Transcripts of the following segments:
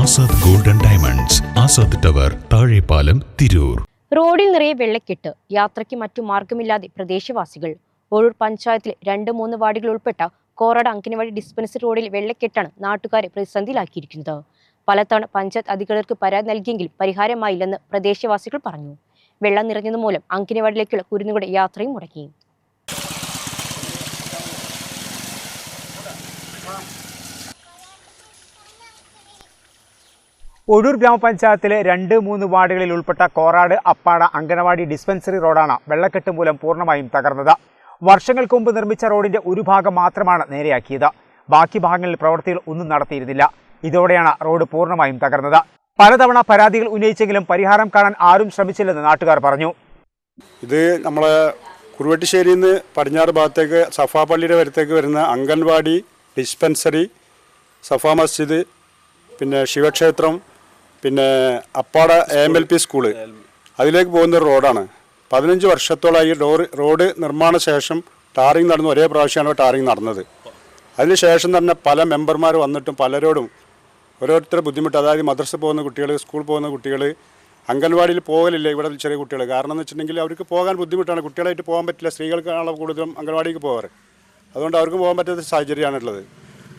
Azad golden diamonds Azad tower Thazhepalam Tirur. റോഡിൽ നിറയെ വെള്ളക്കെട്ട് യാത്രയ്ക്ക് മറ്റു മാർഗമില്ലാതെ പ്രദേശവാസികൾ. ഒഴൂർ പഞ്ചായത്തിലെ രണ്ട് മൂന്ന് വാർഡുകൾ ഉൾപ്പെട്ട കോറട അങ്കനവാടി ഡിസ്പെൻസറി റോഡിൽ വെള്ളക്കെട്ടാണ് നാട്ടുകാരെ പ്രതിസന്ധിയിലാക്കിയിരിക്കുന്നത്. പലതവണ പഞ്ചായത്ത് അധികൃതർക്ക് പരാതി നൽകിയെങ്കിലും പരിഹാരമായില്ലെന്ന് പ്രദേശവാസികൾ പറഞ്ഞു. വെള്ളം നിറഞ്ഞതുമൂലം അങ്കനവാടിയിലേക്കുള്ള കുരുന്നുകളുടെ യാത്രയും മുടക്കി. ഒഴൂർ ഗ്രാമപഞ്ചായത്തിലെ രണ്ട് മൂന്ന് വാർഡുകളിൽ ഉൾപ്പെട്ട കോറാട് അപ്പാട അങ്കനവാടി ഡിസ്പെൻസറി റോഡാണ് വെള്ളക്കെട്ട് മൂലം പൂർണമായും തകർന്നത്. വർഷങ്ങൾക്ക് മുമ്പ് നിർമ്മിച്ച റോഡിന്റെ ഒരു ഭാഗം മാത്രമാണ് നേരെയാക്കിയത്. ബാക്കി ഭാഗങ്ങളിൽ പ്രവൃത്തികൾ ഒന്നും നടത്തിയിരുന്നില്ല. ഇതോടെയാണ് റോഡ് പൂർണമായും തകർന്നത്. പലതവണ പരാതികൾ ഉന്നയിച്ചെങ്കിലും പരിഹാരം കാണാൻ ആരും ശ്രമിച്ചില്ലെന്ന് നാട്ടുകാർ പറഞ്ഞു. ഇത് നമ്മളെ കുറുവട്ടിശ്ശേരിയിൽ നിന്ന് പടിഞ്ഞാറ് ഭാഗത്തേക്ക് സഫാ പള്ളിയുടെ വരത്തേക്ക് വരുന്ന അംഗൻവാടി ഡിസ്പെൻസറി സഫാ മസ്ജിദ് പിന്നെ ശിവക്ഷേത്രം പിന്നെ Appada A L P school അതിലേക്ക് പോകുന്ന ഒരു റോഡാണ്. പതിനഞ്ച് വർഷത്തോളമായി റോഡ് റോഡ് നിർമ്മാണ ശേഷം ടാറിങ് നടന്നു. ഒരേ പ്രാവശ്യമാണ് ടാറിങ് നടന്നത്. അതിനുശേഷം തന്നെ പല മെമ്പർമാർ വന്നിട്ടും പലരോടും ഓരോരുത്തരുടെ ബുദ്ധിമുട്ട്. അതായത് മദ്രസ പോകുന്ന കുട്ടികൾ സ്കൂൾ പോകുന്ന കുട്ടികൾ അംഗൻവാടിയിൽ പോകലില്ല ഇവിടെ ചെറിയ കുട്ടികൾ കാരണം എന്ന് വെച്ചിട്ടുണ്ടെങ്കിൽ അവർക്ക് പോകാൻ ബുദ്ധിമുട്ടാണ്. കുട്ടികളായിട്ട് പോകാൻ പറ്റില്ല. സ്ത്രീകൾക്കാണല്ലോ കൂടുതലും അംഗൻവാടിക്ക് പോകാറ്. അതുകൊണ്ട് അവർക്ക് പോകാൻ പറ്റാത്ത സാഹചര്യമാണുള്ളത്.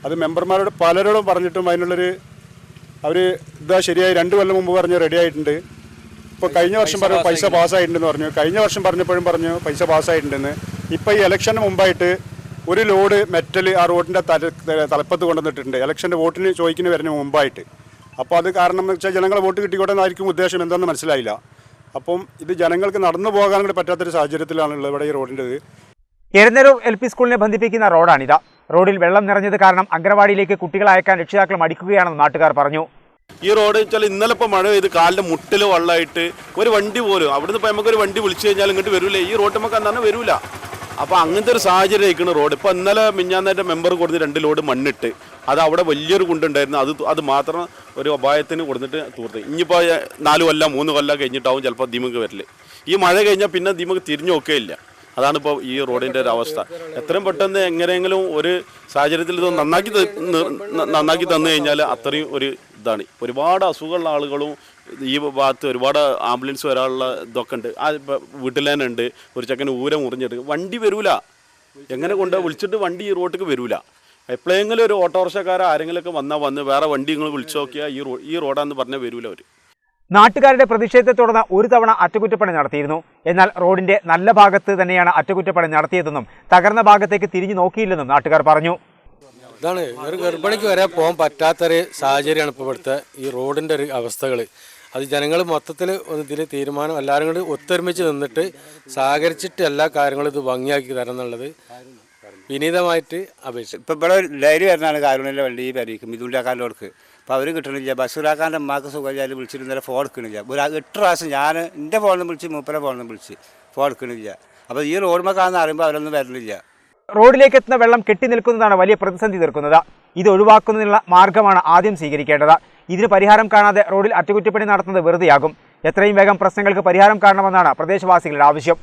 അത് മെമ്പർമാരോട് പലരോടും പറഞ്ഞിട്ടും അതിനുള്ളൊരു അവർ ഇതാ ശരിയായി രണ്ട് കൊല്ലം മുമ്പ് പറഞ്ഞ് റെഡി ആയിട്ടുണ്ട്. ഇപ്പോൾ കഴിഞ്ഞ വർഷം പറഞ്ഞു പൈസ പാസ്സായിട്ടുണ്ടെന്ന് പറഞ്ഞു. കഴിഞ്ഞ വർഷം പറഞ്ഞപ്പോഴും പറഞ്ഞു പൈസ പാസ്സായിട്ടുണ്ടെന്ന്. ഇപ്പോൾ ഈ ഇലക്ഷന് മുമ്പായിട്ട് ഒരു ലോഡ് മെറ്റൽ ആ റോഡിന്റെ തല തലപ്പത്ത് കൊണ്ടുവന്നിട്ടുണ്ട്. ഇലക്ഷന്റെ വോട്ടിന് ചോദിക്കുന്ന വരുന്ന മുമ്പായിട്ട്. അപ്പോൾ അത് കാരണം എന്ന് വെച്ചാൽ ജനങ്ങളെ വോട്ട് കിട്ടിക്കോട്ടെ എന്നായിരിക്കും ഉദ്ദേശം. എന്താണെന്ന് മനസ്സിലായില്ല. അപ്പം ഇത് ജനങ്ങൾക്ക് നടന്നു പോകാൻ കൂടി പറ്റാത്തൊരു സാഹചര്യത്തിലാണുള്ളത് ഇവിടെ ഈ റോഡിന്റെത്. എരുന്നേരൂർ എൽ പി സ്കൂളിനെ ബന്ധിപ്പിക്കുന്ന റോഡാണിത്. റോഡിൽ വെള്ളം നിറഞ്ഞത് കാരണം അങ്കനവാടിയിലേക്ക് കുട്ടികളെ അയക്കാൻ രക്ഷിതാക്കൾ മടിക്കുകയാണെന്ന് നാട്ടുകാർ പറഞ്ഞു. ഈ റോഡ് വെച്ചാൽ ഇന്നലെ ഇപ്പോൾ മഴ പെയ്ത് കാലിന്റെ മുട്ടിൽ വെള്ളമായിട്ട് ഒരു വണ്ടി പോലും അവിടുന്ന് ഇപ്പോൾ നമുക്കൊരു വണ്ടി വിളിച്ചു കഴിഞ്ഞാൽ ഇങ്ങോട്ട് വരില്ല ഈ റോഡ് നമുക്ക് അന്നാണ് വരൂല. അപ്പോൾ അങ്ങനത്തെ ഒരു സാഹചര്യം ആയിരിക്കണം റോഡ്. ഇപ്പോൾ ഇന്നലെ മിഞ്ഞാന്നേന്റെ മെമ്പർ കൊടുത്ത് രണ്ട് ലോഡ് മണ്ണിട്ട് അത് അവിടെ വലിയൊരു കുണ്ടുണ്ടായിരുന്നു അത് അത് മാത്രം ഒരു അപായത്തിന് കൊടുത്തിട്ട് തൂർത്ത്. ഇനിയിപ്പോൾ നാല് കൊല്ലം മൂന്ന് കൊല്ലം കഴിഞ്ഞിട്ടാവും ചിലപ്പോൾ ദീമക്ക് വരൽ. ഈ മഴ കഴിഞ്ഞാൽ പിന്നെ ദീമക്ക് തിരിഞ്ഞു നോക്കുകയില്ല അതാണ് ഇപ്പോൾ ഈ റോഡിന്റെ ഒരു അവസ്ഥ. എത്രയും പെട്ടെന്ന് എങ്ങനെയെങ്കിലും ഒരു സാഹചര്യത്തിൽ ഇത് നന്നാക്കി നന്നാക്കി തന്നു കഴിഞ്ഞാൽ അത്രയും ഒരു ഇതാണ്. ഒരുപാട് അസുഖമുള്ള ആളുകളും ഈ ഭാഗത്ത് ഒരുപാട് ആംബുലൻസ് വരാനുള്ള ഇതൊക്കെ ഉണ്ട്. ആ വീട്ടിൽ തന്നെ ഉണ്ട്. ഒരു ചെക്കന് ഊര മുറിഞ്ഞിട്ട്. വണ്ടി വരൂല. എങ്ങനെ കൊണ്ട് വിളിച്ചിട്ട് വണ്ടി ഈ റോട്ടിക്ക് വരൂല. എപ്പോഴെങ്കിലും ഒരു ഓട്ടോറിക്ഷക്കാരോ ആരെങ്കിലുമൊക്കെ വന്നാൽ വന്ന് വേറെ വണ്ടി നിങ്ങൾ വിളിച്ചു നോക്കിയാൽ ഈ റോ ഈ റോഡാന്ന് പറഞ്ഞാൽ വരൂല അവർ നാട്ടുകാരുടെ പ്രതിഷേധത്തെ തുടർന്ന് ഒരു തവണ അറ്റകുറ്റപ്പണി നടത്തിയിരുന്നു. എന്നാൽ റോഡിന്റെ നല്ല ഭാഗത്ത് തന്നെയാണ് അറ്റകുറ്റപ്പണി നടത്തിയതെന്നും തകർന്ന ഭാഗത്തേക്ക് തിരിഞ്ഞു നോക്കിയില്ലെന്നും നാട്ടുകാർ പറഞ്ഞു. ഇതാണ് ഒരു ഗർഭിണിക്ക് വരെ പോകാൻ പറ്റാത്തൊരു സാഹചര്യമാണ് ഇപ്പോൾ ഇവിടുത്തെ ഈ റോഡിന്റെ ഒരു അവസ്ഥകൾ അത് ജനങ്ങൾ മൊത്തത്തിൽ ഇതിൽ തീരുമാനം എല്ലാവരും കൂടി ഒത്തൊരുമിച്ച് നിന്നിട്ട് സഹകരിച്ചിട്ട് എല്ലാ കാര്യങ്ങളും ഇത് ഭംഗിയാക്കി തരണം എന്നുള്ളത് വിനീതമായിട്ട് അപേക്ഷിച്ചു ഇപ്പം ഇവിടെ ഡയറി വരുന്നതാണ് കാരുണ്യന്റെ വണ്ടി ഈ പരിക്കും അപ്പോൾ അവർ കിട്ടണില്ല. ബസ്സിലാക്കാന്റെ അമ്മയ്ക്ക് സുഖമില്ലാതെ വിളിച്ചിട്ട് ഇന്നലെ ഫോൺ എടുക്കണില്ല. ഒരു എട്ട് പ്രാവശ്യം ഞാൻ എന്റെ ഫോണിൽ നിന്ന് വിളിച്ച് മൂപ്പരെ ഫോണിൽ നിന്ന് വിളിച്ച് ഫോൺ എടുക്കണില്ല. അപ്പോൾ ഈ റോഡുമൊക്കെ അറിയുമ്പോൾ അവരൊന്നും വരുന്നില്ല റോഡിലേക്ക് എത്തുന്ന വെള്ളം കെട്ടി നിൽക്കുന്നതാണ് വലിയ പ്രതിസന്ധി തീർക്കുന്നത്. ഇത് ഒഴിവാക്കുന്നതിനുള്ള മാർഗമാണ് ആദ്യം സ്വീകരിക്കേണ്ടത്. ഇതിന് പരിഹാരം കാണാതെ റോഡിൽ അറ്റകുറ്റപ്പണി നടത്തുന്നത് വെറുതെയാകും. എത്രയും വേഗം പ്രശ്നങ്ങൾക്ക് പരിഹാരം കാണണമെന്നാണ് പ്രദേശവാസികളുടെ ആവശ്യം.